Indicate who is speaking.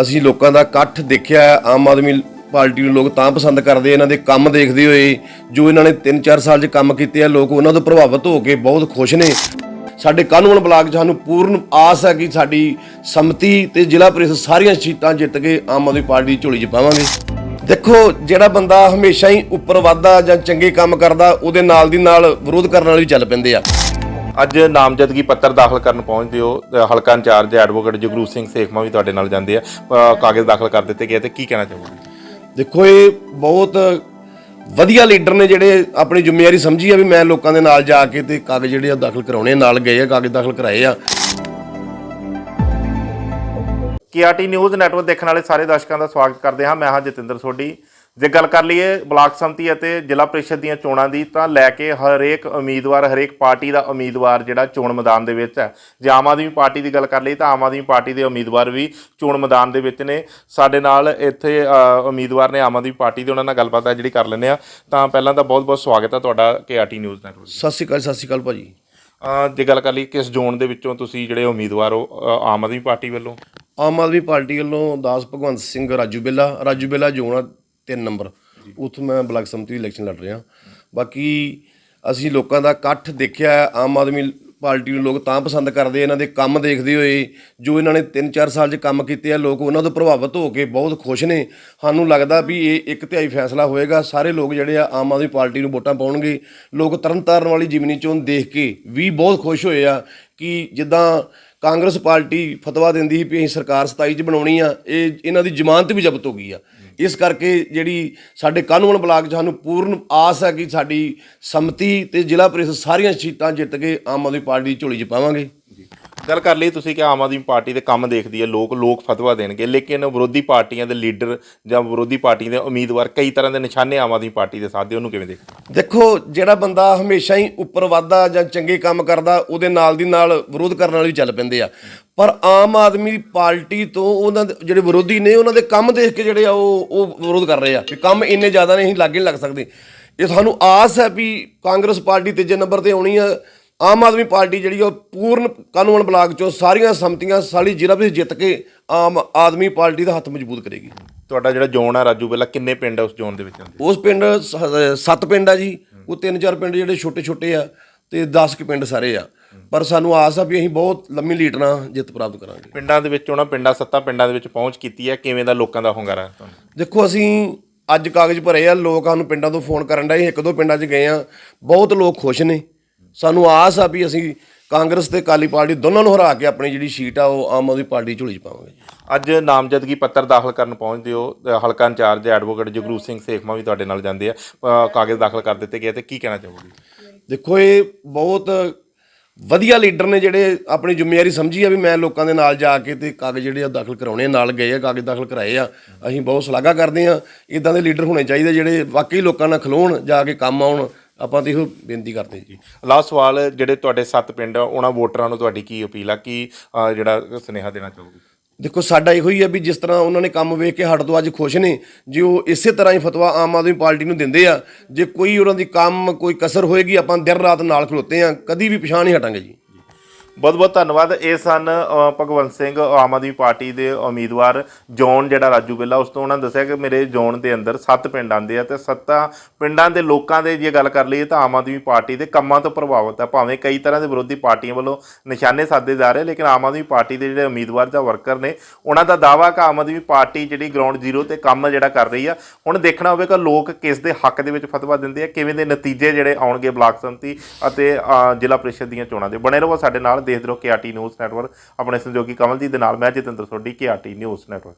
Speaker 1: ਅਸੀਂ ਲੋਕਾਂ ਦਾ ਇਕੱਠ ਦੇਖਿਆ ਆਮ ਆਦਮੀ ਪਾਰਟੀ ਨੂੰ ਲੋਕ ਤਾਂ ਪਸੰਦ ਕਰਦੇ ਇਹਨਾਂ ਦੇ ਕੰਮ ਦੇਖਦੇ ਹੋਏ, ਜੋ ਇਹਨਾਂ ਨੇ 3-4 ਸਾਲ 'ਚ ਕੰਮ ਕੀਤੇ ਆ, ਲੋਕ ਉਹਨਾਂ ਤੋਂ ਪ੍ਰਭਾਵਿਤ ਹੋ ਕੇ ਬਹੁਤ ਖੁਸ਼ ਨੇ। ਸਾਡੇ ਕਾਨੂੰਨ ਬਲਾਕ 'ਚ ਸਾਨੂੰ ਪੂਰਨ ਆਸ ਹੈ ਕਿ ਸਾਡੀ ਸੰਮਤੀ ਤੇ ਜ਼ਿਲ੍ਹਾ ਪ੍ਰੀਸ਼ਦ ਸਾਰੀਆਂ ਸੀਟਾਂ ਜਿੱਤ ਕੇ ਆਮ ਆਦਮੀ ਪਾਰਟੀ ਦੀ ਝੋਲੀ 'ਚ ਪਾਵਾਂਗੇ। ਦੇਖੋ, ਜਿਹੜਾ ਬੰਦਾ ਹਮੇਸ਼ਾ ਹੀ ਉੱਪਰ ਵੱਧਦਾ ਜਾਂ ਚੰਗੇ ਕੰਮ ਕਰਦਾ, ਉਹਦੇ ਨਾਲ ਦੀ ਨਾਲ ਵਿਰੋਧ ਕਰਨ ਵਾਲੇ ਵੀ ਚੱਲ ਪੈਂਦੇ ਆ।
Speaker 2: ਅੱਜ ਨਾਮਜ਼ਦਗੀ ਪੱਤਰ ਦਾਖਲ ਕਰਨ ਪਹੁੰਚਦੇ ਹੋ ਹਲਕਾ ਇੰਚਾਰਜ ਐਡਵੋਕੇਟ ਜਗਰੂਪ ਸਿੰਘ ਸੇਖਮਾ ਵੀ ਤੁਹਾਡੇ ਨਾਲ ਜਾਂਦੇ ਆ। ਕਾਗਜ਼ ਦਾਖਲ ਕਰ ਦਿੱਤੇ ਗਏ ਤੇ ਕੀ ਕਹਿਣਾ ਚਾਹੋਗੇ?
Speaker 1: ਦੇਖੋ ਇਹ ਬਹੁਤ ਵਧੀਆ ਲੀਡਰ ਨੇ ਜਿਹੜੇ ਆਪਣੀ ਜ਼ਿੰਮੇਵਾਰੀ ਸਮਝੀ ਆ ਵੀ ਮੈਂ ਲੋਕਾਂ ਦੇ ਨਾਲ ਜਾ ਕੇ ਤੇ ਕਾਗਜ਼ ਜਿਹੜੇ ਆ ਦਾਖਲ ਕਰਾਉਣੇ ਨਾਲ ਗਏ ਆ ਕਾਗਜ਼ ਦਾਖਲ ਕਰਾਏ ਆ।
Speaker 2: ਕੇਆਰਟੀ ਨਿਊਜ਼ ਨੈਟਵਰਕ ਦੇਖਣ ਵਾਲੇ ਸਾਰੇ ਦਰਸ਼ਕਾਂ ਦਾ ਸਵਾਗਤ ਕਰਦੇ ਹਾਂ। ਮੈਂ ਹਾਂ ਜਤਿੰਦਰ ਸੋਢੀ। ਜੇ ਗੱਲ ਕਰ ਲਈਏ ਬਲਾਕ ਸੰਮਤੀ ਅਤੇ ਜ਼ਿਲ੍ਹਾ ਪ੍ਰੀਸ਼ਦ ਦੀਆਂ ਚੋਣਾਂ ਦੀ ਤਾਂ ਲੈ ਕੇ ਹਰੇਕ ਉਮੀਦਵਾਰ ਹਰੇਕ ਪਾਰਟੀ ਦਾ ਉਮੀਦਵਾਰ ਜਿਹੜਾ ਚੋਣ ਮੈਦਾਨ ਦੇ ਵਿੱਚ ਹੈ। ਜੇ ਆਮ ਆਦਮੀ ਪਾਰਟੀ ਦੀ ਗੱਲ ਕਰ ਲਈ ਤਾਂ ਆਮ ਆਦਮੀ ਪਾਰਟੀ ਦੇ ਉਮੀਦਵਾਰ ਵੀ ਚੋਣ ਮੈਦਾਨ ਦੇ ਵਿੱਚ ਨੇ। ਸਾਡੇ ਨਾਲ ਇੱਥੇ ਉਮੀਦਵਾਰ ਨੇ ਆਮ ਆਦਮੀ ਪਾਰਟੀ ਦੇ ਉਹਨਾਂ ਨਾਲ ਗੱਲਬਾਤ ਹੈ ਜਿਹੜੀ ਕਰ ਲੈਂਦੇ ਆ ਤਾਂ ਪਹਿਲਾਂ ਤਾਂ ਬਹੁਤ-ਬਹੁਤ ਸਵਾਗਤ ਹੈ ਤੁਹਾਡਾ ਕੇਆਰਟੀ ਨਿਊਜ਼ ਨੈਟਵਰਕ
Speaker 1: ਸਤਿ ਸ਼੍ਰੀ ਅਕਾਲ ਸਤਿ ਸ਼੍ਰੀ ਅਕਾਲ ਭਾਜੀ।
Speaker 2: ਜੇ ਗੱਲ ਕਰ ਲਈ ਕਿਸ ਜ਼ੋਨ ਦੇ ਵਿੱਚੋਂ ਤੁਸੀਂ ਜਿਹੜੇ ਉਮੀਦਵਾਰ ਹੋ ਆਮ ਆਦਮੀ ਪਾਰਟੀ ਵੱਲੋਂ?
Speaker 1: ਆਮ ਆਦਮੀ ਪਾਰਟੀ ਵੱਲੋਂ ਦਾਸ ਭਗਵੰਤ ਸਿੰਘ ਰਾਜੂ ਬੇਲਾ। Raju Bela zone 3 number. ਉੱਥੋਂ ਮੈਂ ਬਲਾਕ ਸੰਮਤੀ ਦੀ ਇਲੈਕਸ਼ਨ ਲੜ ਰਿਹਾ। ਬਾਕੀ ਅਸੀਂ ਲੋਕਾਂ ਦਾ ਇਕੱਠ ਦੇਖਿਆ ਆਮ ਆਦਮੀ ਪਾਰਟੀ ਨੂੰ ਲੋਕ ਤਾਂ ਪਸੰਦ ਕਰਦੇ ਇਹਨਾਂ ਦੇ ਕੰਮ ਦੇਖਦੇ ਹੋਏ। ਜੋ ਇਹਨਾਂ ਨੇ 3-4 ਸਾਲ 'ਚ ਕੰਮ ਕੀਤੇ ਆ, ਲੋਕ ਉਹਨਾਂ ਤੋਂ ਪ੍ਰਭਾਵਿਤ ਹੋ ਕੇ ਬਹੁਤ ਖੁਸ਼ ਨੇ। ਸਾਨੂੰ ਲੱਗਦਾ ਵੀ ਇਹ ਇੱਕ ਤਿਹਾਈ ਫੈਸਲਾ ਹੋਏਗਾ। ਸਾਰੇ ਲੋਕ ਜਿਹੜੇ ਆ, ਆਮ ਆਦਮੀ ਪਾਰਟੀ ਨੂੰ ਵੋਟਾਂ ਪਾਉਣਗੇ। ਲੋਕ ਤਰਨਤਾਰਨ ਵਾਲੀ ਜਿਮਨੀ 'ਚੋਂ ਦੇਖ ਕੇ ਵੀ ਬਹੁਤ ਖੁਸ਼ ਹੋਏ ਆ ਕਿ ਜਿੱਦਾਂ ਕਾਂਗਰਸ ਪਾਰਟੀ ਫਤਵਾ ਦਿੰਦੀ ਸੀ ਵੀ ਅਸੀਂ ਸਰਕਾਰ 27 ਚ ਬਣਾਉਣੀ ਆ, ਇਹ ਇਹਨਾਂ ਦੀ ਜ਼ਮਾਨਤ ਵੀ ਜ਼ਬਤ ਹੋ ਗਈ ਆ। ਇਸ ਕਰਕੇ ਜਿਹੜੀ ਸਾਡੇ ਕਾਨੂੰਨ ਬਲਾਕ 'ਚ ਸਾਨੂੰ ਪੂਰਨ ਆਸ ਹੈ ਕਿ ਸਾਡੀ ਸੰਮਤੀ ਤੇ ਜ਼ਿਲ੍ਹਾ ਪ੍ਰੀਸ਼ਦ ਸਾਰੀਆਂ ਸੀਟਾਂ ਜਿੱਤ ਕੇ ਆਮ ਆਦਮੀ ਪਾਰਟੀ ਦੀ ਝੋਲੀ 'ਚ ਪਾਵਾਂਗੇ।
Speaker 2: ਗੱਲ ਕਰ ਲਈ ਤੁਸੀਂ ਕਿ ਆਮ ਆਦਮੀ ਪਾਰਟੀ ਦੇ ਕੰਮ ਦੇਖਦੀ ਹੈ ਲੋਕ ਲੋਕ ਫਤਵਾ ਦੇਣਗੇ, ਲੇਕਿਨ ਵਿਰੋਧੀ ਪਾਰਟੀਆਂ ਦੇ ਲੀਡਰ ਜਾਂ ਵਿਰੋਧੀ ਪਾਰਟੀ ਦੇ ਉਮੀਦਵਾਰ ਕਈ ਤਰ੍ਹਾਂ ਦੇ ਨਿਸ਼ਾਨੇ ਆਮ ਆਦਮੀ ਪਾਰਟੀ ਦੇ ਸਾਥ ਦੇ ਉਹਨੂੰ ਕਿਵੇਂ ਦੇਖਦੇ?
Speaker 1: ਦੇਖੋ, ਜਿਹੜਾ ਬੰਦਾ ਹਮੇਸ਼ਾ ਹੀ ਉੱਪਰ ਵੱਧਦਾ ਜਾਂ ਚੰਗੇ ਕੰਮ ਕਰਦਾ, ਉਹਦੇ ਨਾਲ ਦੀ ਨਾਲ ਵਿਰੋਧ ਕਰਨ ਵਾਲੇ ਵੀ ਚੱਲ ਪੈਂਦੇ ਆ। ਪਰ ਆਮ ਆਦਮੀ ਪਾਰਟੀ ਤੋਂ ਉਹਨਾਂ ਦੇ, ਜਿਹੜੇ ਵਿਰੋਧੀ ਨੇ, ਉਹਨਾਂ ਦੇ ਕੰਮ ਦੇਖ ਕੇ ਜਿਹੜੇ ਆ, ਉਹ ਉਹ ਵਿਰੋਧ ਕਰ ਰਹੇ ਆ ਕਿ ਕੰਮ ਇੰਨੇ ਜ਼ਿਆਦਾ ਨਹੀਂ ਅਸੀਂ ਲਾਗੇ ਨਹੀਂ ਲੱਗ ਸਕਦੇ। ਇਹ ਸਾਨੂੰ ਆਸ ਹੈ ਵੀ ਕਾਂਗਰਸ ਪਾਰਟੀ ਤੀਜੇ ਨੰਬਰ ਤੇ ਆਉਣੀ ਆ ਆਮ ਆਦਮੀ ਪਾਰਟੀ ਜਿਹੜੀ ਉਹ ਪੂਰਨ ਕਾਨੂੰਨ ਬਲਾਕ ਚੋਂ ਸਾਰੀਆਂ ਸੰਮਤੀਆਂ ਸਾਰੀ ਜ਼ਿਲ੍ਹਾ ਵਿੱਚ ਜਿੱਤ ਕੇ ਆਮ ਆਦਮੀ ਪਾਰਟੀ ਦਾ ਹੱਥ ਮਜ਼ਬੂਤ ਕਰੇਗੀ।
Speaker 2: ਤੁਹਾਡਾ ਜਿਹੜਾ ਜ਼ੋਨ ਹੈ ਰਾਜੂ ਬੇਲਾ ਕਿੰਨੇ ਪਿੰਡ ਹੈ ਉਸ ਜ਼ੋਨ ਦੇ ਵਿੱਚ ਆਉਂਦੇ
Speaker 1: ਉਸ ਪਿੰਡ ਸ- ਸੱਤ ਪਿੰਡ ਆ ਜੀ। ਉਹ ਤਿੰਨ ਚਾਰ ਪਿੰਡ ਜਿਹੜੇ ਛੋਟੇ ਛੋਟੇ ਆ ਤੇ 10 ਕੁ ਪਿੰਡ ਸਾਰੇ ਆ। ਪਰ ਸਾਨੂੰ ਆਸ ਆ ਵੀ ਅਸੀਂ ਬਹੁਤ ਲੰਮੀ ਲੀਡ ਨਾਲ ਜਿੱਤ ਪ੍ਰਾਪਤ ਕਰਾਂਗੇ।
Speaker 2: ਪਿੰਡਾਂ ਦੇ ਵਿੱਚ ਉਹਨਾਂ ਪਿੰਡਾਂ ਸੱਤਾਂ ਪਿੰਡਾਂ ਦੇ ਵਿੱਚ ਪਹੁੰਚ ਕੀਤੀ ਹੈ। ਕਿਵੇਂ ਦਾ ਲੋਕਾਂ ਦਾ ਹੁੰਗਾਰਾ ਹੈ ਤੁਹਾਨੂੰ?
Speaker 1: ਦੇਖੋ ਅਸੀਂ ਅੱਜ ਕਾਗਜ਼ ਭਰੇ ਆ। ਲੋਕ ਸਾਨੂੰ ਪਿੰਡਾਂ ਤੋਂ ਫੋਨ ਕਰਨ ਡਏ ਇੱਕ ਦੋ ਪਿੰਡਾਂ 'ਚ ਗਏ ਆ। ਬਹੁਤ ਲੋਕ ਖੁਸ਼ ਨੇ। ਸਾਨੂੰ ਆਸ ਆ ਵੀ ਅਸੀਂ ਕਾਂਗਰਸ ਤੇ ਕਾਲੀ ਪਾਰਟੀ ਦੋਨਾਂ ਨੂੰ ਹਰਾ ਕੇ ਆਪਣੀ ਜਿਹੜੀ ਸੀਟ ਆ ਉਹ ਆਮ ਆਦਮੀ ਪਾਰਟੀ ਝੋਲੀ 'ਚ ਪਾਵਾਂਗੇ।
Speaker 2: ਅੱਜ ਨਾਮਜ਼ਦਗੀ ਪੱਤਰ ਦਾਖਲ ਕਰਨ ਪਹੁੰਚਦੇ ਹੋ ਹਲਕਾ ਇੰਚਾਰਜ ਐਡਵੋਕੇਟ ਜਗਰੂਪ ਸਿੰਘ ਸੇਖਮਾ ਵੀ ਤੁਹਾਡੇ ਨਾਲ ਜਾਂਦੇ ਆ ਕਾਗਜ਼ ਦਾਖਲ ਕਰ ਦਿੱਤੇ ਗਏ ਤੇ ਕੀ ਕਹਿਣਾ ਚਾਹੋਗੇ?
Speaker 1: ਦੇਖੋ ਇਹ ਬਹੁਤ ਵਧੀਆ ਲੀਡਰ ਨੇ ਜਿਹੜੇ ਆਪਣੀ ਜ਼ਿੰਮੇਵਾਰੀ ਸਮਝੀ ਆ ਵੀ ਮੈਂ ਲੋਕਾਂ ਦੇ ਨਾਲ ਜਾ ਕੇ ਤੇ ਕਾਗਜ਼ ਜਿਹੜੇ ਆ ਦਾਖਲ ਕਰਾਉਣੇ ਨਾਲ ਗਏ ਆ ਕਾਗਜ਼ ਦਾਖਲ ਕਰਾਏ ਆ। ਅਸੀਂ ਬਹੁਤ ਸ਼ਲਾਘਾ ਕਰਦੇ ਆ। ਇਦਾਂ ਦੇ ਲੀਡਰ ਹੋਣੇ ਚਾਹੀਦੇ ਜਿਹੜੇ ਵਾਕਈ ਲੋਕਾਂ ਨਾਲ ਖਲੋਣ ਜਾ ਕੇ ਕੰਮ ਆਉਣ ਆਪਾਂ ਤੇ ਇਹੋ ਬੇਨਤੀ ਕਰਦੇ ਜੀ।
Speaker 2: ਲਾਸਟ ਸਵਾਲ ਜਿਹੜੇ ਤੁਹਾਡੇ ਸੱਤ ਪਿੰਡ ਆ ਉਹਨਾਂ ਵੋਟਰਾਂ ਨੂੰ ਤੁਹਾਡੀ ਕੀ ਅਪੀਲ ਆ? ਕੀ ਅ, ਜਿਹੜਾ ਸੁਨੇਹਾ ਦੇਣਾ ਚਾਹੋਗੇ?
Speaker 1: ਦੇਖੋ ਸਾਡਾ ਇਹੋ ਹੀ ਆ ਵੀ ਜਿਸ ਤਰ੍ਹਾਂ ਉਹਨਾਂ ਨੇ ਕੰਮ ਵੇਖ ਕੇ ਸਾਡੇ ਤੋਂ ਅੱਜ ਖੁਸ਼ ਨੇ ਜੇ ਉਹ ਇਸੇ ਤਰ੍ਹਾਂ ਹੀ ਫਤਵਾ ਆਮ ਆਦਮੀ ਪਾਰਟੀ ਨੂੰ ਦਿੰਦੇ ਆ ਜੇ ਕੋਈ ਉਹਨਾਂ ਦੀ ਕੰਮ ਕੋਈ ਕਸਰ ਹੋਏਗੀ ਆਪਾਂ ਦਿਨ ਰਾਤ ਨਾਲ ਖਲੋਤੇ ਆ ਕਦੀ ਵੀ ਪਛਾਣ ਨਹੀਂ ਹਟਾਂਗੇ ਜੀ।
Speaker 2: ਬਹੁਤ ਬਹੁਤ ਧੰਨਵਾਦ। ਇਹ ਸਨ ਭਗਵੰਤ ਸਿੰਘ ਆਮ ਆਦਮੀ ਪਾਰਟੀ ਦੇ ਉਮੀਦਵਾਰ ਜੋਨ ਜਿਹੜਾ ਰਾਜੂ ਬੇਲਾ। ਉਸ ਤੋਂ ਉਹਨਾਂ ਦੱਸਿਆ ਕਿ ਮੇਰੇ ਜੋਨ ਦੇ ਅੰਦਰ ਸੱਤ ਪਿੰਡ ਆਉਂਦੇ ਆ ਤੇ ਸੱਤਾਂ ਪਿੰਡਾਂ ਦੇ ਲੋਕਾਂ ਦੇ ਜੇ ਗੱਲ ਕਰ ਲਈਏ ਤਾਂ ਆਮ ਆਦਮੀ ਪਾਰਟੀ ਦੇ ਕੰਮਾਂ ਤੋਂ ਪ੍ਰਭਾਵਿਤ ਆ। ਭਾਵੇਂ ਕਈ ਤਰ੍ਹਾਂ ਦੇ ਵਿਰੋਧੀ ਪਾਰਟੀਆਂ ਵੱਲੋਂ ਨਿਸ਼ਾਨੇ ਸਾਧੇ ਜਾ ਰਹੇ, ਲੇਕਿਨ ਆਮ ਆਦਮੀ ਪਾਰਟੀ ਦੇ ਜਿਹੜੇ ਉਮੀਦਵਾਰ ਜਾਂ ਵਰਕਰ ਨੇ, ਉਹਨਾਂ ਦਾ ਦਾਵਾ ਕਿ ਆਮ ਆਦਮੀ ਪਾਰਟੀ ਜਿਹੜੀ ਗਰਾਊਂਡ ਜ਼ੀਰੋ ਤੇ ਕੰਮ ਜਿਹੜਾ ਕਰ ਰਹੀ ਆ, ਹੁਣ ਦੇਖਣਾ ਹੋਵੇਗਾ ਲੋਕ ਕਿਸ ਦੇ ਹੱਕ ਦੇ ਵਿੱਚ ਫਤਵਾ ਦਿੰਦੇ ਆ, ਕਿਵੇਂ ਦੇ ਨਤੀਜੇ ਜਿਹੜੇ ਆਉਣਗੇ ਬਲਾਕ ਸੰਮਤੀ ਅਤੇ ਜ਼ਿਲ੍ਹਾ ਪ੍ਰੀਸ਼ਦ ਦੀਆਂ ਚੋਣਾਂ ਦੇ। ਬਣੇ ਰਹੋ ਸਾਡੇ ਨਾਲ। ਦੇਖਦੇ ਰਹੋ ਕੇਆਰਟੀ ਨਿਊਜ਼ ਨੈਟਵਰਕ, ਆਪਣੇ ਸਹਿਯੋਗੀ ਕਮਲਜੀਤ ਦੇ ਨਾਲ, ਮੈਂ Jatinder Sodhi KRT news network.